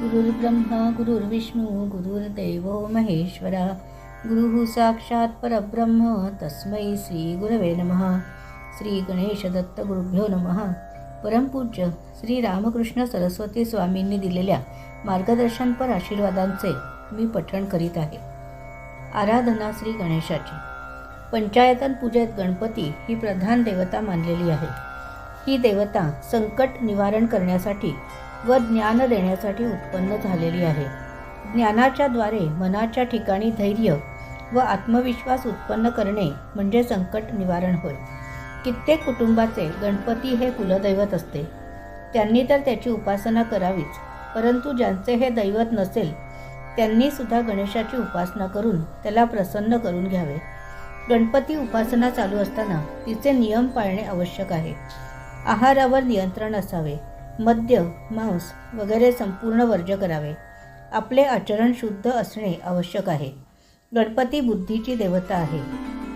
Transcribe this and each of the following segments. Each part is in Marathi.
गुरुर्ब्रह्मा गुरुर्विष्णू गुरुर्देव महेश्वरा। गुरुः साक्षात् परब्रह्म तस्मै श्री गुरवे नमः। श्री गणेश दत्त गुरुभ्यो नमः। परमपूज्य श्री रामकृष्ण सरस्वती स्वामींनी दिलेल्या मार्गदर्शनपर आशीर्वादांचे मी पठण करीत आहे. आराधना श्री गणेशाची. पंचायतन पूजेत गणपती ही प्रधान देवता मानलेली आहे. ही देवता संकट निवारण करण्यासाठी व ज्ञान देण्यासाठी उत्पन्न झालेली आहे. ज्ञानाच्या द्वारे मनाच्या ठिकाणी धैर्य व आत्मविश्वास उत्पन्न करणे म्हणजे संकट निवारण होय. कित्येक कुटुंबाचे गणपती हे कुलदैवत असते. त्यांनी तर त्याची उपासना करावीच परंतु ज्यांचे हे दैवत नसेल त्यांनी सुद्धा गणेशाची उपासना करून त्याला प्रसन्न करून घ्यावे. गणपती उपासना चालू असताना तिचे नियम पाळणे आवश्यक आहे. आहारावर नियंत्रण असावे. मद्य मांस वगैरे संपूर्ण वर्ज्य करावे. आपले आचरण शुद्ध असणे आवश्यक आहे. गणपती बुद्धीची देवता आहे.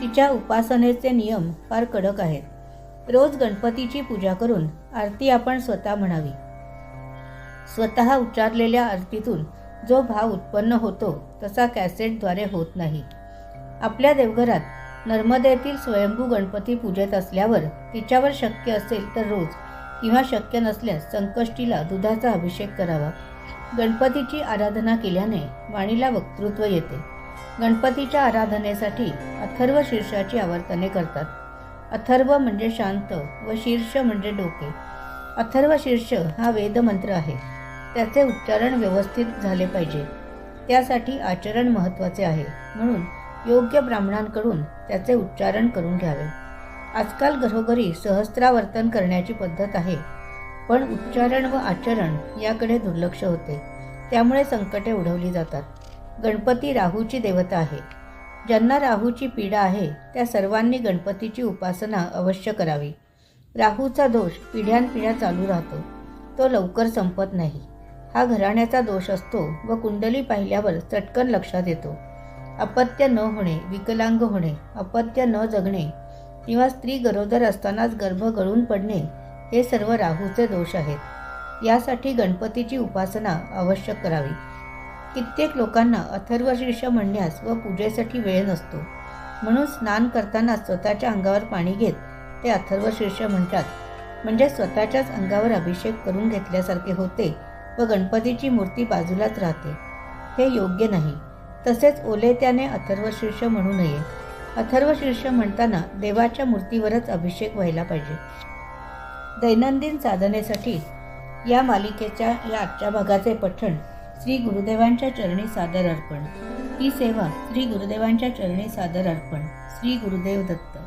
तिच्या उपासनेचे नियम फार कडक आहेत. रोज गणपतीची पूजा करून आरती आपण स्वतः म्हणावी. स्वतः उच्चारलेल्या आरतीतून जो भाव उत्पन्न होतो तसा कॅसेटद्वारे होत नाही. आपल्या देवघरात नर्मदेतील स्वयंभू गणपती पूजेत असल्यावर तिच्यावर शक्य असेल तर रोज किंवा शक्य नसल्यास संकष्टीला दुधाचा अभिषेक करावा. गणपतीची आराधना केल्याने वाणीला वक्तृत्व येते. गणपतीच्या आराधनेसाठी अथर्व शीर्षाची आवर्तने करतात. अथर्व म्हणजे शांत व शीर्ष म्हणजे डोके. अथर्व शीर्ष हा वेदमंत्र आहे. त्याचे उच्चारण व्यवस्थित झाले पाहिजे. त्यासाठी आचरण महत्त्वाचे आहे. म्हणून योग्य ब्राह्मणांकडून त्याचे उच्चारण करून घ्यावे. आजकाल घरोघरी सहस्त्रावर्तन करण्याची पद्धत आहे. पण उच्चारण व आचरण याकडे दुर्लक्ष होते. त्यामुळे संकटे उडवली जातात. गणपती राहूची देवता आहे. ज्यांना राहूची पीडा आहे त्या सर्वांनी गणपतीची उपासना अवश्य करावी. राहूचा दोष पिढ्यानपिढ्या चालू राहतो. तो लवकर संपत नाही. हा घराण्याचा दोष असतो व कुंडली पाहिल्यावर चटकन लक्षात येतो. अपत्य न होणे विकलांग होणे अपत्य न जगणे किंवा स्त्री गरोदर असतानाच गर्भ गळून पडणे हे सर्व राहूचे दोष आहेत. यासाठी गणपतीची उपासना आवश्यक करावी. कित्येक लोकांना अथर्वशीर्ष म्हणण्यास व पूजेसाठी वेळ नसतो. म्हणून स्नान करताना स्वतःच्या अंगावर पाणी घेत ते अथर्वशीर्ष म्हणतात. म्हणजे स्वतःच्याच अंगावर अभिषेक करून घेतल्यासारखे होते व गणपतीची मूर्ती बाजूलाच राहते. हे योग्य नाही. तसेच ओले त्याने अथर्वशीर्ष म्हणू नये. अथर्वशीर्ष म्हणताना देवाच्या मूर्तीवरच अभिषेक व्हायला पाहिजे. दैनंदिन साधनेसाठी या मालिकेच्या या आजच्या भागाचे पठण श्री गुरुदेवांच्या चरणी सादर अर्पण. ही सेवा श्री गुरुदेवांच्या चरणी सादर अर्पण. श्री गुरुदेव दत्त.